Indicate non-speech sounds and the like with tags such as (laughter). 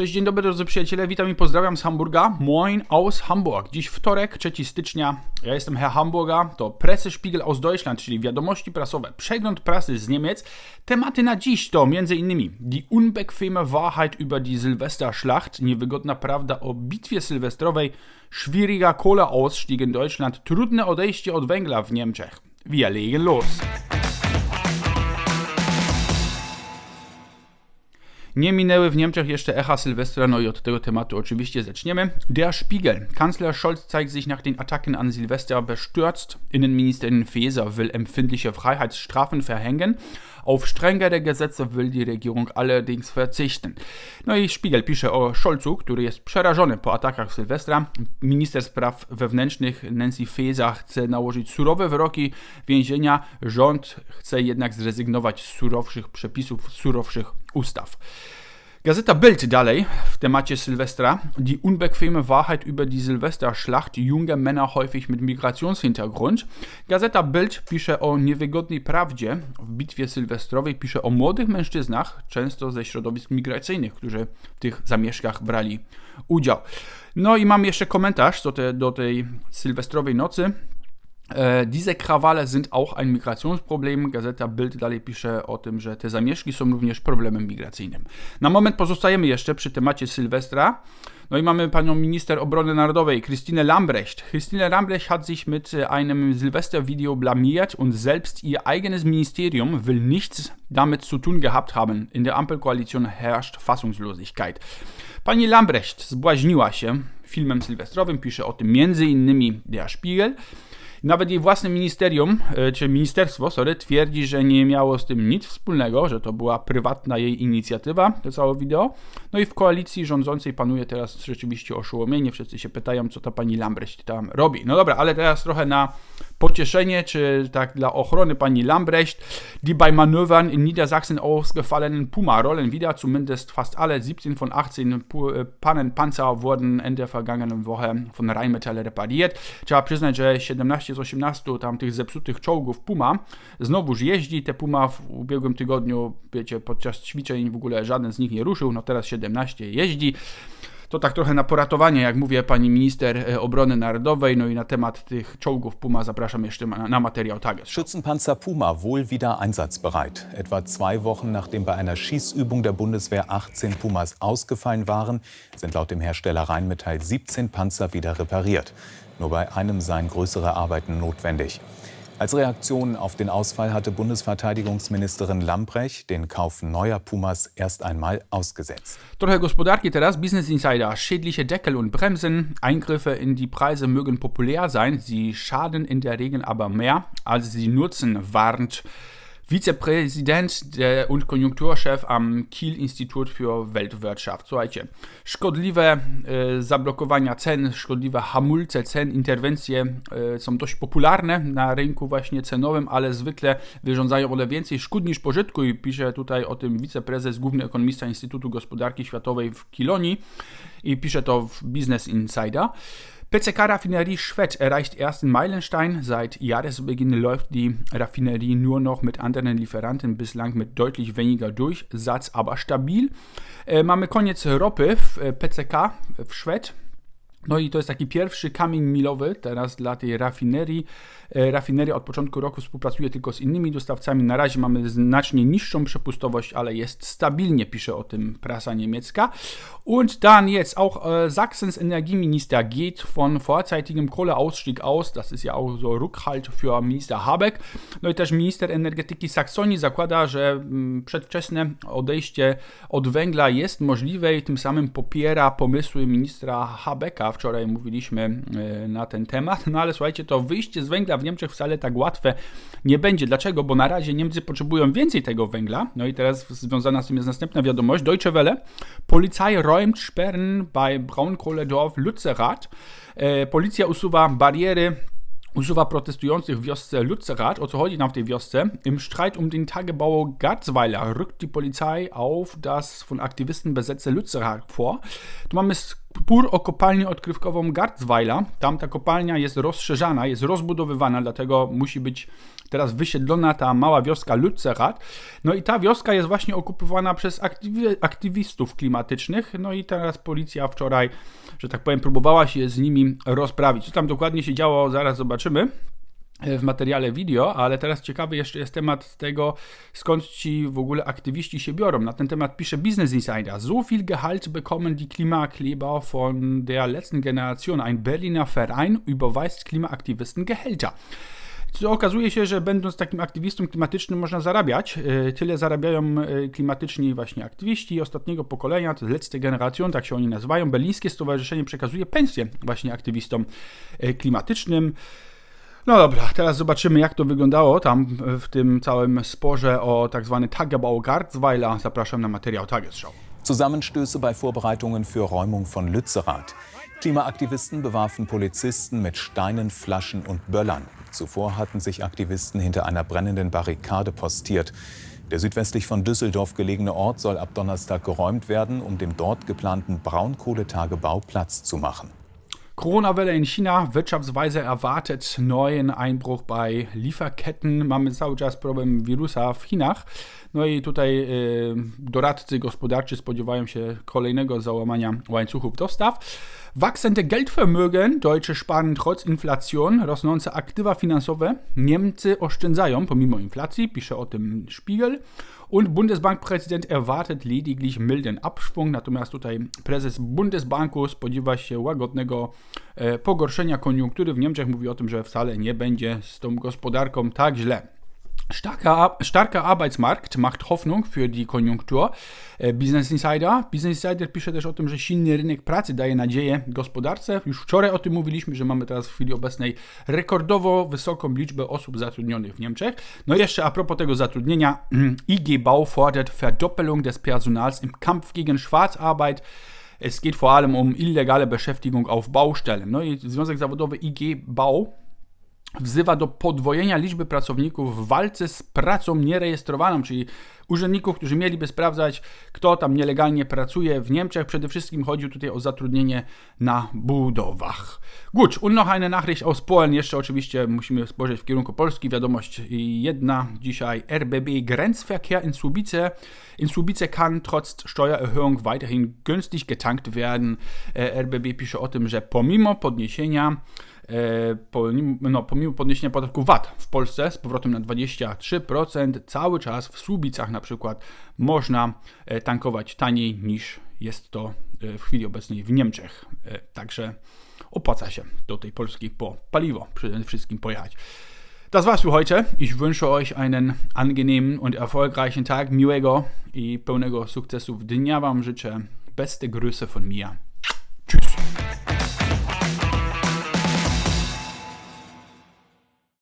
Cześć, dzień dobry drodzy przyjaciele, witam i pozdrawiam z Hamburga. Moin aus Hamburg. Dziś wtorek, 3 stycznia. Ja jestem Herr Hamburga, to Pressespiegel aus Deutschland, czyli wiadomości prasowe, przegląd prasy z Niemiec. Tematy na dziś to m.in. die unbequeme Wahrheit über die Silvesterschlacht, niewygodna prawda o bitwie sylwestrowej, schwieriger Kohleausstieg in Deutschland, trudne odejście od węgla w Niemczech. Wir legen los. Nie minęły w Niemczech jeszcze Echa Sylwestra, no i od tego tematu oczywiście zaczniemy. Der Spiegel. Kanzler Scholz zeigt sich nach den Attacken an Silvester bestürzt. Innenministerin Faeser will empfindliche Freiheitsstrafen verhängen. Auf strengere Gesetze will die Regierung allerdings verzichten. No i Spiegel pisze o Scholzu, który jest przerażony po atakach Sylwestra. Minister spraw wewnętrznych Nancy Faeser chce nałożyć surowe wyroki więzienia. Rząd chce jednak zrezygnować z surowszych przepisów, surowszych ustaw. Gazeta Bild dalej w temacie Sylwestra. Die unbequeme Wahrheit über die Silvesterschlacht. Junge Männer häufig mit Migrationshintergrund. Gazeta Bild pisze o niewygodnej prawdzie w bitwie sylwestrowej. Pisze o młodych mężczyznach, często ze środowisk migracyjnych, którzy w tych zamieszkach brali udział. No i mam jeszcze komentarz do, te, do tej sylwestrowej nocy. E, diese Krawale sind auch ein Migrationsproblem. Gazeta Bild dalej pisze o tym, że te zamieszki są również problemem migracyjnym. Na moment pozostajemy jeszcze przy temacie Sylwestra. No i mamy panią minister obrony narodowej, Christine Lambrecht. Christine Lambrecht hat sich mit einem Silvestervideo blamiert und selbst ihr eigenes Ministerium will nichts damit zu tun gehabt haben. In der Ampelkoalition herrscht Fassungslosigkeit. Pani Lambrecht zbłaźniła się filmem sylwestrowym, pisze o tym innymi Der Spiegel. Nawet jej własne ministerium, e, czy ministerstwo, sorry, twierdzi, że nie miało z tym nic wspólnego, że to była prywatna jej inicjatywa, to całe wideo. No i w koalicji rządzącej panuje teraz rzeczywiście oszołomienie. Wszyscy się pytają, co ta pani Lambrecht tam robi. No dobra, ale teraz trochę na pocieszenie, czy tak dla ochrony pani Lambrecht. Die bei Manövern in Niedersachsen ausgefallenen Puma-Rollen wieder, zumindest fast alle 17 von 18 e, Pannenpanzer wurden Ende vergangenen Woche von Rheinmetall repariert. Trzeba przyznać, że 17 z 18 tam tych zepsutych czołgów Puma znowuż jeździ. Te Puma w ubiegłym tygodniu, wiecie, podczas ćwiczeń w ogóle żaden z nich nie ruszył, no teraz 17 jeździ. To tak trochę na poratowanie, jak mówię, pani minister e, obrony narodowej. No i na temat tych czołgów Puma zapraszam jeszcze na, Materiał Tages. Schützenpanzer Puma wohl wieder einsatzbereit. Etwa zwei Wochen nachdem bei einer Schießübung der Bundeswehr 18 Pumas ausgefallen waren, sind laut dem Hersteller Rheinmetall 17 Panzer wieder repariert. Nur bei einem seien größere Arbeiten notwendig. Als Reaktion auf den Ausfall hatte Bundesverteidigungsministerin Lambrecht den Kauf neuer Pumas erst einmal ausgesetzt. Trochę gospodarki teraz. Business Insider. Schädliche Deckel und Bremsen. Eingriffe in die Preise mögen populär sein. Sie schaden in der Regel aber mehr, als sie nutzen, warnt Vizepräsident der, und Konjunkturchef am Kiel-Institut für Weltwirtschaft. Słuchajcie, szkodliwe e, zablokowania cen, szkodliwe hamulce cen, interwencje e, są dość popularne na rynku właśnie cenowym, ale zwykle wyrządzają one więcej szkód niż pożytku i pisze tutaj o tym wiceprezes, główny ekonomista Instytutu Gospodarki Światowej w Kilonii i pisze to w Business Insider. PCK-Raffinerie Schwedt erreicht ersten Meilenstein. Seit Jahresbeginn läuft die Raffinerie nur noch mit anderen Lieferanten, bislang mit deutlich weniger Durchsatz, aber stabil. E, mamy koniec ropy w e, PCK w Szwed. No i to jest taki pierwszy kamień milowy teraz dla tej rafinerii. E, rafineria od początku roku współpracuje tylko z innymi dostawcami. Na razie mamy znacznie niższą przepustowość, ale jest stabilnie, pisze o tym prasa niemiecka. Und dann jetzt auch äh, Sachsens Energieminister geht von vorzeitigem Kohleausstieg aus. Das ist ja auch so Rückhalt für Minister Habeck. No i też minister energetyki Saksonii zakłada, że mm, przedwczesne odejście od węgla jest możliwe i tym samym popiera pomysły ministra Habecka. Wczoraj mówiliśmy yy, na ten temat. No ale słuchajcie, to wyjście z węgla w Niemczech wcale tak łatwe nie będzie. Dlaczego? Bo na razie Niemcy potrzebują więcej tego węgla. No i teraz związana z tym jest następna wiadomość. Deutsche Welle. Polizei räumt Sperren bei Braunkohledorf Lützerath. E, policja usuwa bariery usuwa protestujących w wiosce Lützerath. O co chodzi nam w tej wiosce? Im Streit um den Tagebau Garzweiler rückt die Polizei auf das von Aktivisten besetzte Lützerath vor. Tu mamy Spór o kopalnię odkrywkową Garzweiler. Tam ta kopalnia jest rozszerzana, jest rozbudowywana, dlatego musi być teraz wysiedlona ta mała wioska Lützerath. No i ta wioska jest właśnie okupowana przez aktywi- aktywistów klimatycznych. No i teraz policja wczoraj, że tak powiem, próbowała się z nimi rozprawić. Co tam dokładnie się działo, zaraz zobaczymy w materiale video, ale teraz ciekawy jeszcze jest temat tego, skąd ci w ogóle aktywiści się biorą. Na ten temat pisze Business Insider. So viel Gehalt bekommen die Klimakleber von der letzten Generation. Ein Berliner Verein überweist Klimaaktivisten Gehälter. Okazuje się, że będąc takim aktywistą klimatycznym można zarabiać. Tyle zarabiają klimatyczni właśnie aktywiści ostatniego pokolenia, to letzte generation, tak się oni nazywają. Berlińskie Stowarzyszenie przekazuje pensję właśnie aktywistom klimatycznym. No dobra, teraz zobaczymy, jak to wyglądało tam w tym całym sporze o tak zwany Tagebau. Zapraszam na materiał Tagesschau. Zusammenstöße bei Vorbereitungen für Räumung von Lützerath. Klimaaktivisten bewarfen Polizisten mit Steinen, Flaschen und Böllern. Zuvor hatten sich Aktivisten hinter einer brennenden Barrikade postiert. Der südwestlich von Düsseldorf gelegene Ort soll ab Donnerstag geräumt werden, um dem dort geplanten Braunkohletagebau Platz zu machen. Corona-Welle in China, Wirtschaftsweise erwartet neuen Einbruch bei Lieferketten. Mamy cały czas problem wirusa w Chinach. No i tutaj y, doradcy gospodarczy spodziewają się kolejnego załamania łańcuchów dostaw. Wachsende Geldvermögen, Deutsche sparen trotz Inflation, rosnące aktywa finansowe. Niemcy oszczędzają pomimo inflacji, pisze o tym Spiegel. Und Bundesbankpräsident erwartet lediglich milden Abschwung, natomiast tutaj prezes Bundesbanku spodziewa się łagodnego e, pogorszenia koniunktury w Niemczech. Mówi o tym, że wcale nie będzie z tą gospodarką tak źle. Starker, starker Arbeitsmarkt macht Hoffnung für die Konjunktur. Business Insider. Business Insider pisze też o tym, że silny rynek pracy daje nadzieję gospodarce. Już wczoraj o tym mówiliśmy, że mamy teraz w chwili obecnej rekordowo wysoką liczbę osób zatrudnionych w Niemczech. No jeszcze a propos tego zatrudnienia, (clears throat) IG Bau fordert Verdoppelung des Personals im Kampf gegen Schwarzarbeit. Es geht vor allem um illegale Beschäftigung auf Baustellen. No i Związek Zawodowy IG Bau wzywa do podwojenia liczby pracowników w walce z pracą nierejestrowaną, czyli urzędników, którzy mieliby sprawdzać, kto tam nielegalnie pracuje w Niemczech. Przede wszystkim chodzi tutaj o zatrudnienie na budowach. Gut, und noch eine Nachricht aus Polen. Jeszcze oczywiście musimy spojrzeć w kierunku Polski. Wiadomość jedna dzisiaj. RBB Grenzverkehr in Słubice. In Słubice kann trotz Steuererhöhung weiterhin günstig getankt werden. RBB pisze o tym, że pomimo podniesienia no, pomimo podniesienia podatku VAT w Polsce z powrotem na 23%, cały czas w Słubicach na przykład można tankować taniej niż jest to w chwili obecnej w Niemczech. Także opłaca się do tej Polski po paliwo przede wszystkim pojechać. Das war's für heute. Ich wünsche euch einen angenehmen und erfolgreichen Tag, miłego i pełnego sukcesów dnia Wam życzę. Beste Grüße von mir.